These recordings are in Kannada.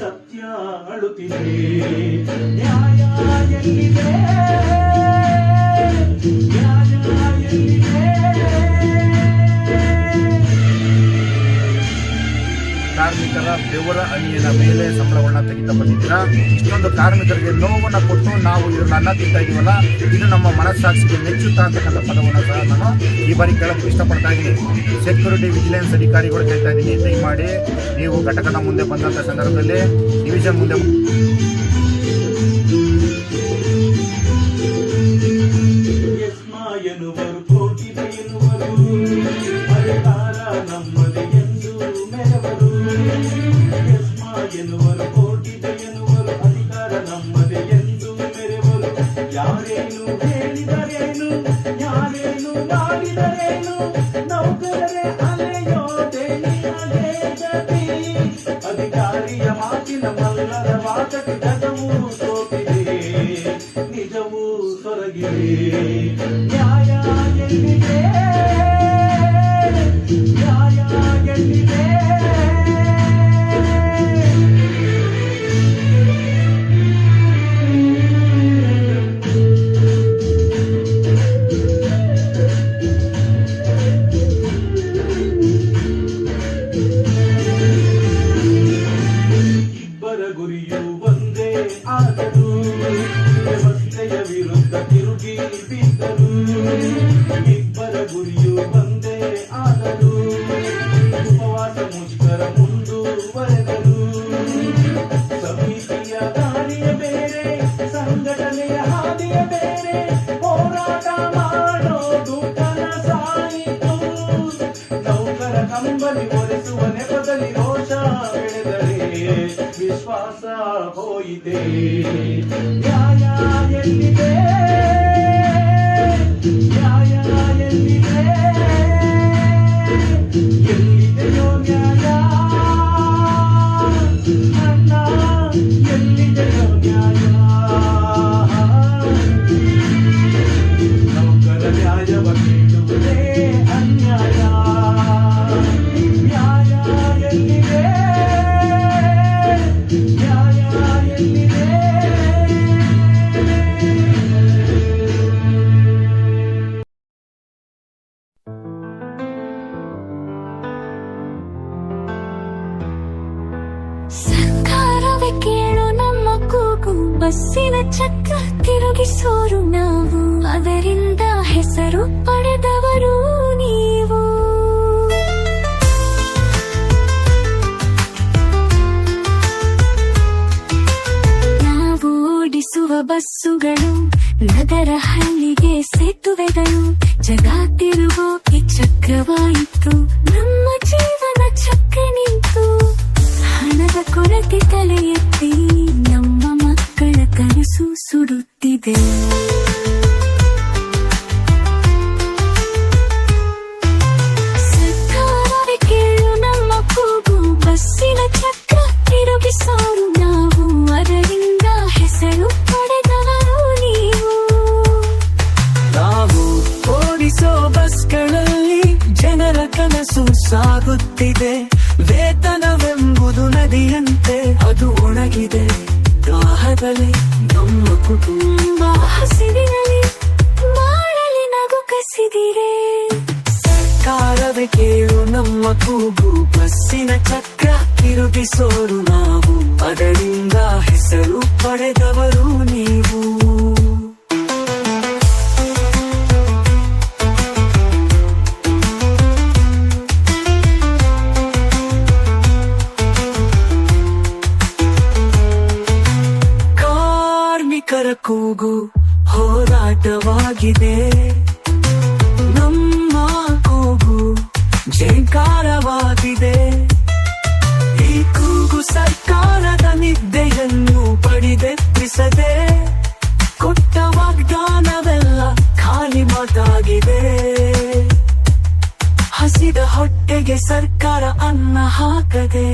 ಸತ್ಯ ಅಳುತ್ತಿದೆ. ನ್ಯಾಯ ಎಲ್ಲಿದೆ? ಕಾರ್ಮಿಕರ ಬೆವರ ಅಣಿಯನ ಮೇಲೆ ಸಂಬಳಗಳನ್ನ ತೆಗಿತಾ ಬಂದಿದ್ದೀರಾ ಇಷ್ಟೊಂದು ಕಾರ್ಮಿಕರಿಗೆ ನೋವನ್ನು ಕೊಟ್ಟು ನಾವು ಇದನ್ನ ಅನ್ನ ತಿಂತಾ ಇದೀವಲ್ಲ ಇದು ನಮ್ಮ ಮನಸ್ಸಾಕ್ಷಿಗೆ ಮೆಚ್ಚುತ್ತಾ ಅಂತಕ್ಕಂಥ ಪದವನ್ನು ಸಹ ನಾನು ಈ ಬಾರಿ ಕೇಳಕ್ಕೆ ಇಷ್ಟಪಡ್ತಾ ಇದ್ದೀನಿ. ಸೆಕ್ಯೂರಿಟಿ ವಿಜಿಲೆನ್ಸ್ ಅಧಿಕಾರಿಗಳು ಕೇಳ್ತಾ ಇದ್ದೀನಿ. ದಯಮಾಡಿ ನೀವು ಘಟಕದ ಮುಂದೆ ಬಂದಂಥ ಸಂದರ್ಭದಲ್ಲಿ ಡಿವಿಷನ್ ಮುಂದೆ దాటిన మల్లర వాటకి గజము సోకిది నిజము సొరగిది ಗುರಿಯು ಒಂದೇ ಆದರೂ ವಿಶ್ವಾಸ ಹೋಯಿತೆ. ನ್ಯಾಯ ಎಲ್ಲಿದೆ? ಬಸ್ಸಿನ ಚಕ್ರ ತಿರುಗಿಸೋರು ನಾವು. ಅದರಿಂದ ಹೆಸರು ಪಡೆದವರು ನೀವು. ನಾವು ಓಡಿಸುವ ಬಸ್ಸುಗಳು, ನಗರ ಹಳ್ಳಿಗೆ ಸೇತುವೆಗಳು, ಜಗ ತಿರುಗೋಕೆ ಚಕ್ರವಾಯಿತು. ನಮ್ಮ ಜೀವನ ಚಕ್ರ ನಿಂತು, ಹಣದ ಕೊರತೆ ತಲೆ ಸರ್ಕಾರವೇ ಕೇಳು ನಮ್ಮ ಕೂಗು, ಬಸ್ಸಿನ ಚಕ್ರ ತಿರುಗಿಸೋರು ನಾವು. ಅದರಿಂದ ಹೆಸರು ಪಡೆದವರು ನೀವು. ನಾವು ಓಡಿಸೋ ಬಸ್ಗಳಲ್ಲಿ ಜನರ ಕನಸು ಸಾಗುತ್ತಿದೆ. ದಾಹದಲ್ಲಿ ನಮ್ಮ ಕುಟುಂಬ ಹಸಿರಿನಲ್ಲಿ ಮಾಡಲಿ ನಗು ಕಸಿದಿರೆ. ಸರ್ಕಾರವೇ ಕೇಳು ನಮ್ಮ ಕೂಗು, ಬಸ್ಸಿನ ಚಕ್ರ ತಿರುಗಿಸೋರು ನಾವು. ಅದರಿಂದ ಹೆಸರು ಪಡೆದವರು ನೀವು. ಕಾರ್ಮಿಕರ ಕೂಗು ಹೋರಾಟವಾಗಿದೆ. ನಮ್ಮ ಕೂಗು ಜಯಂಕಾರವಾಗಿದೆ. ಈ ಕೂಗು ಸರ್ಕಾರದ ನಿದ್ದೆಯನ್ನು ಪಡೆದೆತ್ತಿಸದೆ ಕೊಟ್ಟ ವಾಗ್ದಾನವೆಲ್ಲ ಖಾಲಿ ಮಾತಾಗಿದೆ. ಹಸಿದ ಹೊಟ್ಟೆಗೆ ಸರ್ಕಾರ ಅನ್ನ ಹಾಕದೆ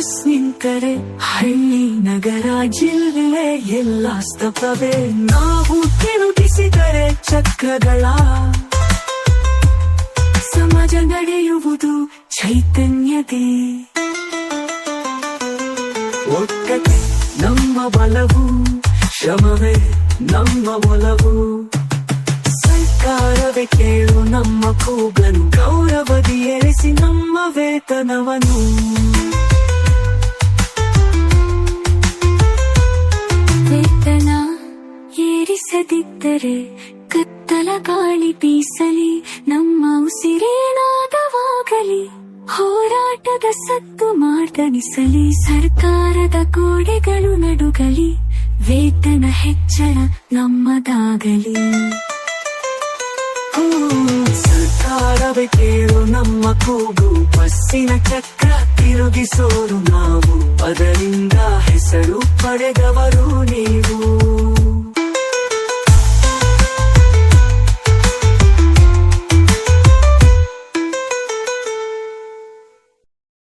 ಬಿಸಿದರೆ ಹಳ್ಳಿ ನಗರ ಜಿಲ್ಲೆ ಎಲ್ಲ ಸ್ತಬ್ಧವೇ. ನಾವು ತಿರುಗಿಸಿದರೆ ಚಕ್ರಗಳ ಸಮಾಜ ನಡೆಯುವುದು ಚೈತನ್ಯದೇ. ಒಕ್ಕತೆ ನಮ್ಮ ಬಲವು, ಶ್ರಮವೇ ನಮ್ಮ ಒಲವು. ಸರ್ಕಾರವೇ ಕೇಳು ನಮ್ಮ ಕೂಗನು ಗೌರವದಿ ಏರಿಸಿ ನಮ್ಮ ವೇತನವನ್ನು. ಏರಿಸದಿದ್ದರೆ ಕತ್ತಲ ಗಾಳಿ ಬೀಸಲಿ, ನಮ್ಮ ಉಸಿರೇನಾದವಾಗಲಿ. ಹೋರಾಟದ ಸತ್ತು ಮಾರ್ದನಿಸಲಿ, ಸರ್ಕಾರದ ಗೋಡೆಗಳು ನಡುಗಲಿ, ವೇತನ ಹೆಚ್ಚಳ ನಮ್ಮದಾಗಲಿ. ಸರ್ಕಾರವೇ ಕೇಳು ನಮ್ಮ ಕೂಗು, ಬಸ್ಸಿನ ಚಕ್ರ ತಿರುಗಿಸೋರು ನಾವು. ಅದರಿಂದ ಹೆಸರು ಪಡೆದವರು ನೀವು.